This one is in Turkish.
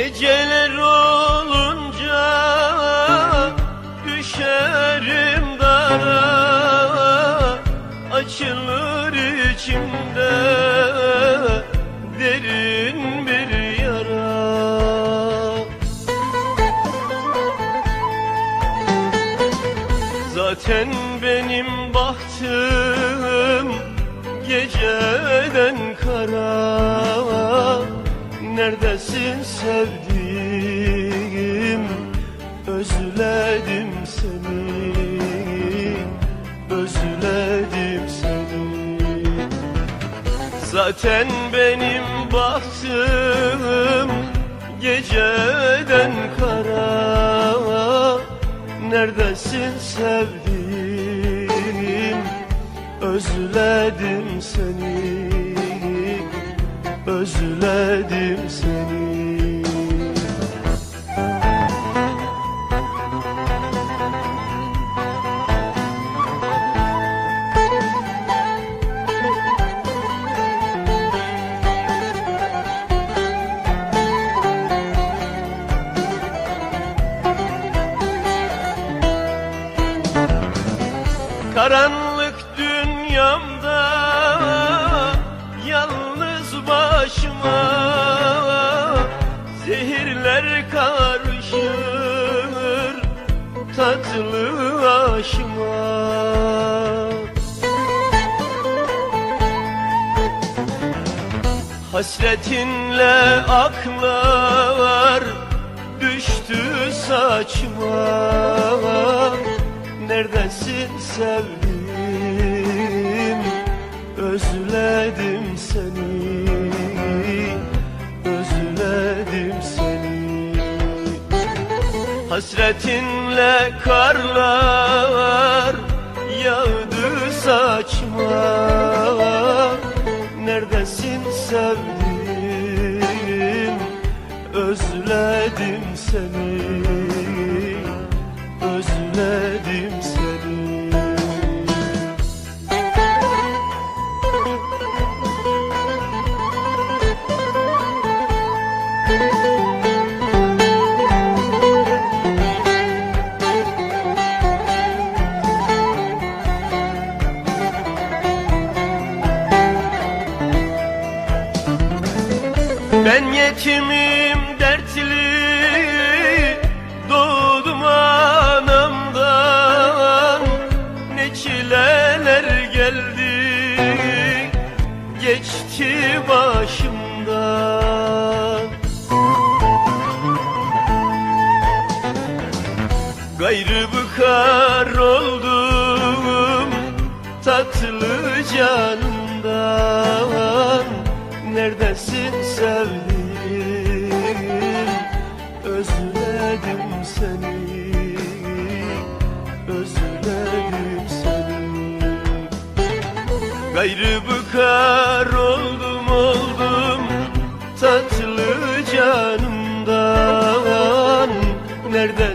Geceler olunca düşerim dara. Açılır içimde derin bir yara. Zaten benim bahtım geceden kara. Neredesin sevdiğim? Özledim seni. Özledim seni. Zaten benim bahtım geceden kara. Neredesin sevdiğim? Özledim seni Özledim seni başıma zehirler karışır tatlı aşıma. Hasretinle aklar düştü saçma. Neredesin sevdim Özledim seni Hasretinle karlar yağdı saçma Neredesin sevdim Özledim seni Ben yetimim dertli Doğdum anamdan. Ne çileler geldi Geçti başımdan. Gayrı bıkar oldum tatlı canımdan. Neredesin sevdiğim Özledim seni Özledim seni. Gayrı bıkar oldum oldum tatlı canımdan. Neredesin